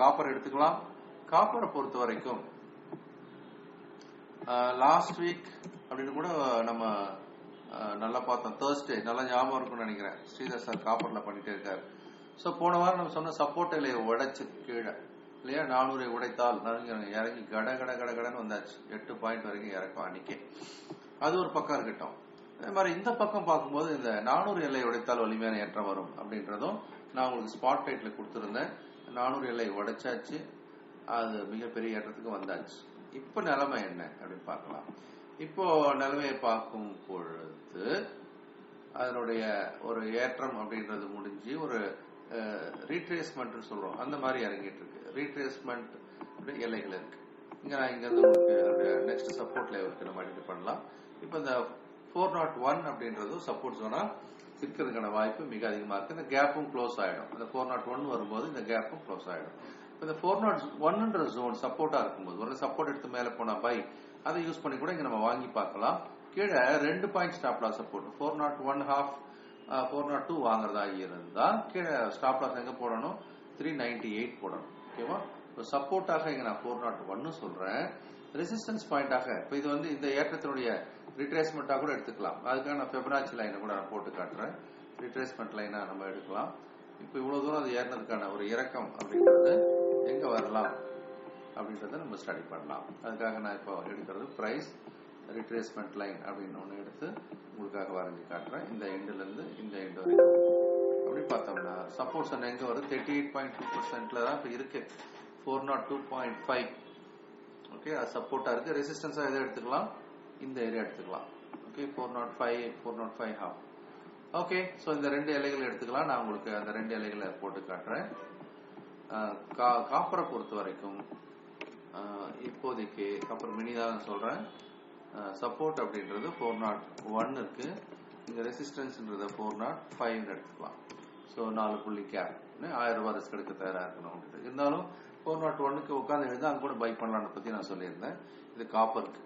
Copper எடுத்துக்கலாம். காப்பரை பொறுத்த வரைக்கும் லாஸ்ட் வீக் அப்படின்னு கூட நம்ம நல்லா பார்த்தோம். தேர்ஸ்டே நல்லா ஞாபகம் இருக்கும்னு நினைக்கிறேன். ஸ்ரீதர் சார் காப்பரில் பண்ணிட்டே இருக்காரு. ஸோ போன வாரம் நம்ம சொன்ன சப்போர்ட் இலையை உடைச்சு கீழே இல்லையா? நானூரை உடைத்தால் இறங்கி இறங்கி கட கட கட கடன்னு வந்தாச்சு. எட்டு பாயிண்ட் வரைக்கும் இறக்கும் அன்னைக்கே. அது ஒரு பக்கம் இருக்கட்டும். அதே மாதிரி இந்த பக்கம் பார்க்கும்போது இந்த நானூறு எல்லை உடைத்தால் வலிமையான ஏற்றம் வரும் அப்படின்றதும் நான் உங்களுக்கு ஸ்பாட் லைட்ல கொடுத்துருந்தேன். நானூறு எல்லை உடைச்சாச்சு. அது மிகப்பெரிய ஏற்றத்துக்கு வந்தாச்சு. இப்போ நிலைமை என்ன அப்படின்னு பார்க்கலாம். இப்போ நிலைமையை பார்க்கும் பொழுது அதனுடைய ஒரு ஏற்றம் அப்படின்றது முடிஞ்சு ஒரு ரீட்ரேஸ்மெண்ட் சொல்றோம். அந்த மாதிரி இறங்கிட்டு இருக்கு. ரீட்ரேஸ்மெண்ட் எல்லைகள் இருக்கு. இங்க நான் இங்க இருந்து உங்களுக்கு நெக்ஸ்ட் சப்போர்ட் லெவலுக்கு நம்ம ஐடென்டி பண்ணலாம். இப்போ இந்த ஃபோர் நாட் ஒன் அப்படின்றது சப்போர்ட் ஜோனா இருக்கிறதுக்கான வாய்ப்பு மிக அதிகமா இருக்கு. இந்த கேப்பும் க்ளோஸ் ஆயிடும். இந்த ஃபோர் நாட் ஒன் வரும்போது இந்த கேப்பும் க்ளோஸ் ஆயிடும். இந்த ஃபோர் நாட் ஒன்ன்ற ஜோன் சப்போர்ட்டா இருக்கும்போது ஒரு சப்போர்ட் எடுத்து மேல போனா பை அதை யூஸ் பண்ணி கூட இங்க நம்ம வாங்கி பார்க்கலாம். கீழே ரெண்டு point stop loss support four naught one half four naught two வாங்குறதா இருந்தா கீழே ஸ்டாப் லாஸ் எங்க போடணும்? த்ரீ நைன்டி எயிட் போடணும். ஓகேவா இப்போ சப்போர்ட்டாக இங்க நான் ஃபோர் நாட் ஒன்னு சொல்றேன். ரெசிஸ்டன்ஸ் பாயிண்டாக இப்போ இது வந்து இந்த ஏற்றத்தினுடைய ரிட்ரேஸ்மெண்ட்டாக கூட எடுத்துக்கலாம். அதுக்காக நான் ஃபெபராச்சி லைனை கூட நான் போட்டு காட்டுறேன். ரிட்ரேஸ்மெண்ட் லைனா நம்ம எடுக்கலாம். இப்போ இவ்வளவு தூரம் அது ஏறினதுக்கான ஒரு இறக்கம் அப்படின்றது எங்க வரலாம் அப்படின்றத நம்ம ஸ்டடி பண்ணலாம். அதுக்காக நான் இப்போ எடுக்கிறது பிரைஸ் ரிட்ரேஸ்மெண்ட் லைன் அப்படின்னு ஒன்று எடுத்து உங்களுக்காக வரைஞ்சி காட்டுறேன். இந்த எண்டுல இருந்து இந்த எண்டு வரைக்கும். அப்படி பார்த்தோம்னா சப்போஸ் அண்ட் எங்க வரும் தேர்ட்டி எயிட் பாயிண்ட் டூ பர்சன்ட்ல தான் இப்போ இருக்கு. Four naught two point five okay அது சப்போர்ட்டாக இருக்குது ரெசிஸ்டன்ஸாக எதை எடுத்துக்கலாம்? இந்த ஏரியா எடுத்துக்கலாம். Okay four naught five four naught five half okay so இந்த ரெண்டு இலைகள் எடுத்துக்கலாம். நான் உங்களுக்கு அந்த ரெண்டு இலைகளை போட்டு காட்டுறேன். கா- காப்பரை பொறுத்த வரைக்கும் இப்போதைக்கு காப்பர் மினி தான் நான் சப்போர்ட் அப்படின்றது ஃபோர் நாட் ஒன் இருக்கு. இங்கே ரெசிஸ்டன்ஸ்ன்றத ஃபோர் நாட் ஃபைவ் எடுத்துக்கலாம். ஸோ நாலு புள்ளி கேப் ஆயிரம் ரூபாய் ரிஸ்க் எடுக்க தயாராக இருக்கணும் இருந்தாலும் ஃபோர் நாட் ஒன்னுக்கு உட்காந்து எழுந்து அங்க கூட பை பண்ணலான்னு பத்தி நான் சொல்லியிருந்தேன். இது காப்பருக்கு